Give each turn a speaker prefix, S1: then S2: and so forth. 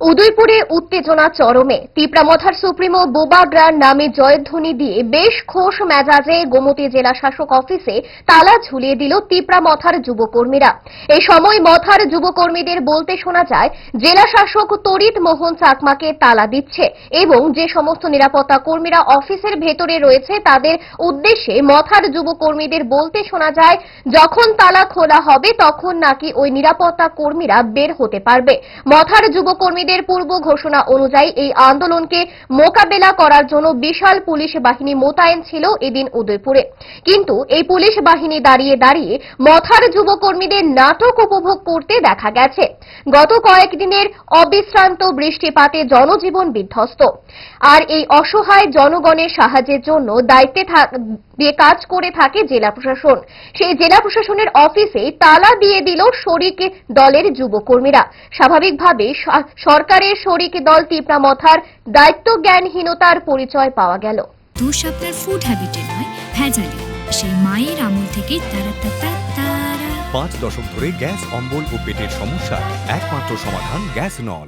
S1: উদয়পুরে উত্তেজনা চরমে। তিপ্রামথার সুপ্রিমো বোবাগ্রার নামে জয়ধ্বনি দিয়ে বেশ খোশ মেজাজে গোমতী জেলা শাসক অফিসে তালা ঝুলিয়ে দিল তিপ্রামথার যুবকর্মীরা। এই সময় মথার যুবকর্মীদের বলতে শোনা যায়, জেলা শাসক তরিত মোহন চাকমাকে তালা দিচ্ছে এবং যে সমস্ত নিরাপত্তা কর্মীরা অফিসের ভেতরে রয়েছে তাদের উদ্দেশ্যে মথার যুবকর্মীদের বলতে শোনা যায়, যখন তালা খোলা হবে তখন নাকি ওই নিরাপত্তা কর্মীরা বের হতে পারবে। মথার যুবকর্মীদের পূর্ব ঘোষণা অনুযায়ী এই আন্দোলনকে মোকাবেলা করার জন্য বিশাল পুলিশ বাহিনী মোতায়েন ছিল এদিন উদয়পুরে। কিন্তু এই পুলিশ বাহিনী দাঁড়িয়ে দাঁড়িয়ে মথার যুবকর্মীদের নাটক উপভোগ করতে দেখা গেছে। গত কয়েকদিনের অবিশ্রান্ত বৃষ্টিপাতে জনজীবন বিধ্বস্ত। আর এই অসহায় জনগণের সাহায্যের জন্য দায়িত্বে দিয়ে কাজ করে থাকে জেলা প্রশাসন। সেই জেলা প্রশাসনের অফিসে তালা দিয়ে দিল শরিক দলের যুবকর্মীরা। স্বাভাবিকভাবে সরকারের শরিক দল তিপ্রা মথার দায়িত্ব জ্ঞানহীনতার পরিচয় পাওয়া গেল।
S2: দোষ আপনার ফুড হ্যাবিটে নয় ভেজালে। সেই মায়ের আমল থেকেই তারা তারা তারা।
S3: পাঁচ দশক ধরে গ্যাস অম্বল ও পেটের সমস্যা একমাত্র সমাধান গ্যাস নল।